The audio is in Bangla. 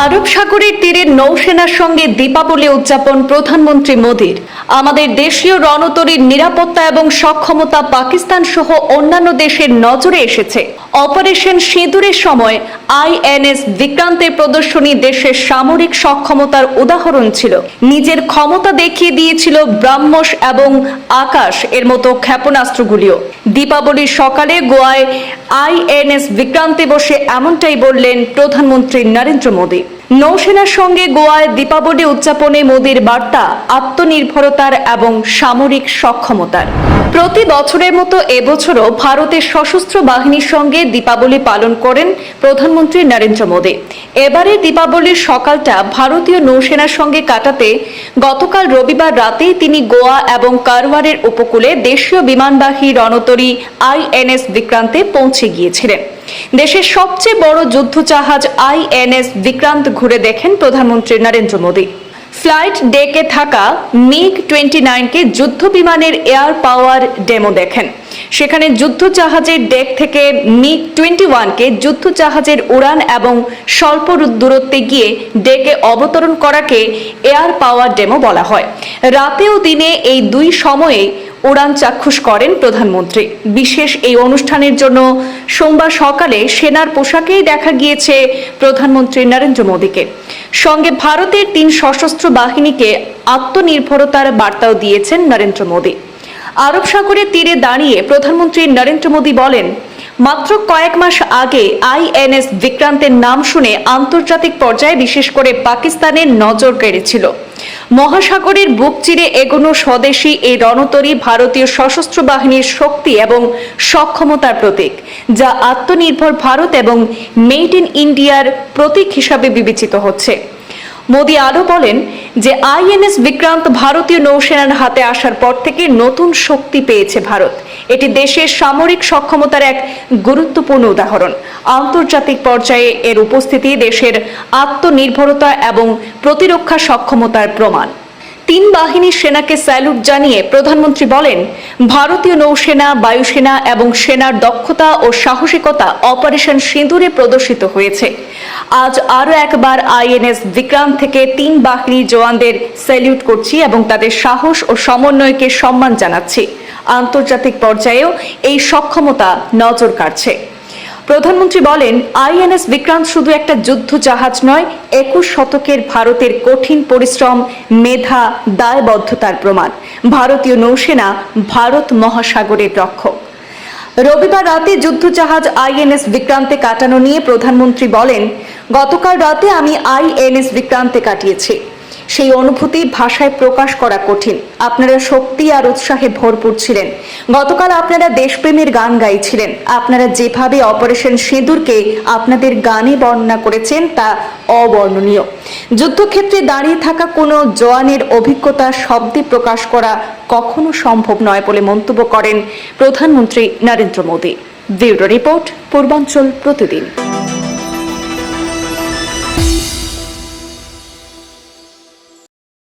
আরব সাগরের তীরে নৌসেনার সঙ্গে দীপাবলি উদযাপন প্রধানমন্ত্রী মোদীর। আমাদের দেশীয় রণতরীর নিরাপত্তা এবং সক্ষমতা পাকিস্তান সহ অন্যান্য দেশের নজরে এসেছে। অপারেশন সিঁদুরের সময় আইএনএস বিক্রান্তের প্রদর্শনী দেশের সামরিক সক্ষমতার উদাহরণ ছিল। নিজের ক্ষমতা দেখিয়ে দিয়েছিল ব্রাহ্মস এবং আকাশ এর মতো ক্ষেপণাস্ত্রগুলিও। দীপাবলির সকালে গোয়ায় আইএনএস বিক্রান্তে বসে এমনটাই বললেন প্রধানমন্ত্রী নরেন্দ্র মোদী। নৌসেনার সঙ্গে গোয়ায় দীপাবলি উদযাপনে মোদীর বার্তা আত্মনির্ভরতার এবং সামরিক সক্ষমতার। প্রতি বছরের মতো এবছরও ভারতের সশস্ত্র বাহিনীর সঙ্গে দীপাবলি পালন করেন প্রধানমন্ত্রী নরেন্দ্র মোদী। এবারে দীপাবলির সকালটা ভারতীয় নৌসেনার সঙ্গে কাটাতে গতকাল রবিবার রাতেই তিনি গোয়া এবং কারওয়ারের উপকূলে দেশীয় বিমানবাহী রণতরী আইএনএস বিক্রান্তে পৌঁছে গিয়েছিলেন। দেশের সবচেয়ে বড় যুদ্ধজাহাজ আইএনএস বিক্রান্ত ঘুরে দেখেন প্রধানমন্ত্রী নরেন্দ্র মোদী। ফ্লাইট ডেকে থাকা মিগ টোয়েন্টি নাইনকে যুদ্ধ বিমানের এয়ার পাওয়ার ডেমো দেখেন। সেখানে যুদ্ধ জাহাজের ডেক থেকে মিগ টোয়েন্টি ওয়ানকে যুদ্ধ জাহাজের উড়ান এবং স্বল্প দূরত্বে গিয়ে ডেকে অবতরণ করাকে এয়ার পাওয়ার ডেমো বলা হয়। রাতে ও দিনে এই দুই সময়ে উড়ান চাক্ষুষ করেন প্রধানমন্ত্রী। বিশেষ এই অনুষ্ঠানের জন্য সোমবার সকালে সেনার পোশাকেই দেখা গিয়েছে প্রধানমন্ত্রী নরেন্দ্র মোদীকে। সঙ্গে ভারতের তিন সশস্ত্র বাহিনীকে আত্মনির্ভরতার বার্তাও দিয়েছেন নরেন্দ্র মোদী। আরব সাগরের তীরে দাঁড়িয়ে প্রধানমন্ত্রী নরেন্দ্র মোদী বলেন, মাত্র কয়েক মাস আগে আইএনএস বিক্রান্তের নাম শুনে আন্তর্জাতিক পর্যায়ে বিশেষ করে পাকিস্তানের নজর কেড়েছিল। মহাসাগরের বুক চিরে এগোনো স্বদেশী এই রণতরী ভারতীয় সশস্ত্র বাহিনীর শক্তি এবং সক্ষমতার প্রতীক, যা আত্মনির্ভর ভারত এবং মেড ইন ইন্ডিয়ার প্রতীক হিসাবে বিবেচিত হচ্ছে। মোদী আরও বলেন যে আইএনএস বিক্রান্ত ভারতীয় নৌসেনার হাতে আসার পর থেকে নতুন শক্তি পেয়েছে ভারত। এটি দেশের সামরিক সক্ষমতার এক গুরুত্বপূর্ণ উদাহরণ। আন্তর্জাতিক পর্যায়ে এর উপস্থিতি দেশের আত্মনির্ভরতা এবং প্রতিরক্ষা সক্ষমতার প্রমাণ। তিন বাহিনীর সেনাকে স্যালুট জানিয়ে প্রধানমন্ত্রী বলেন, ভারতীয় নৌসেনা, বায়ুসেনা এবং সেনার দক্ষতা ও সাহসিকতা অপারেশন সিঁদুরে প্রদর্শিত হয়েছে। আজ আরও একবার আইএনএস বিক্রান্ত থেকে তিন বাহিনীর জওয়ানদের স্যালিউট করছি এবং তাদের সাহস ও সমন্বয়কে সম্মান জানাচ্ছি। আন্তর্জাতিক পর্যায়েও এই সক্ষমতা নজর কাড়ছে। প্রধানমন্ত্রী বলেন, আইএনএস বিক্রান্ত শুধু একটা যুদ্ধ জাহাজ নয়, একুশ শতকের ভারতের কঠিন পরিশ্রম, মেধা, দায়বদ্ধতার প্রমাণ। ভারতীয় নৌসেনা ভারত মহাসাগরের রক্ষক। রবিবার রাতে যুদ্ধজাহাজ আইএনএস বিক্রান্তে কাটানো নিয়ে প্রধানমন্ত্রী বলেন, গতকাল রাতে আমি আইএনএস বিক্রান্তে কাটিয়েছি। সেই অনুভূতি ভাষায় প্রকাশ করা কঠিন। আপনারা শক্তি আর উৎসাহে ভরপুর ছিলেন। গতকাল আপনারা দেশপ্রেমের গান গাইছিলেন। আপনারা যেভাবে অপারেশন সিঁদুরকে আপনাদের গানে বর্ণনা করেছেন তা অবর্ণনীয়। যুদ্ধক্ষেত্রে দাঁড়িয়ে থাকা কোনো জওয়ানের অভিজ্ঞতা শব্দে প্রকাশ করা কখনো সম্ভব নয় বলে মন্তব্য করেন প্রধানমন্ত্রী নরেন্দ্র মোদী। ব্যুরো রিপোর্ট, পূর্বাঞ্চল প্রতিদিন।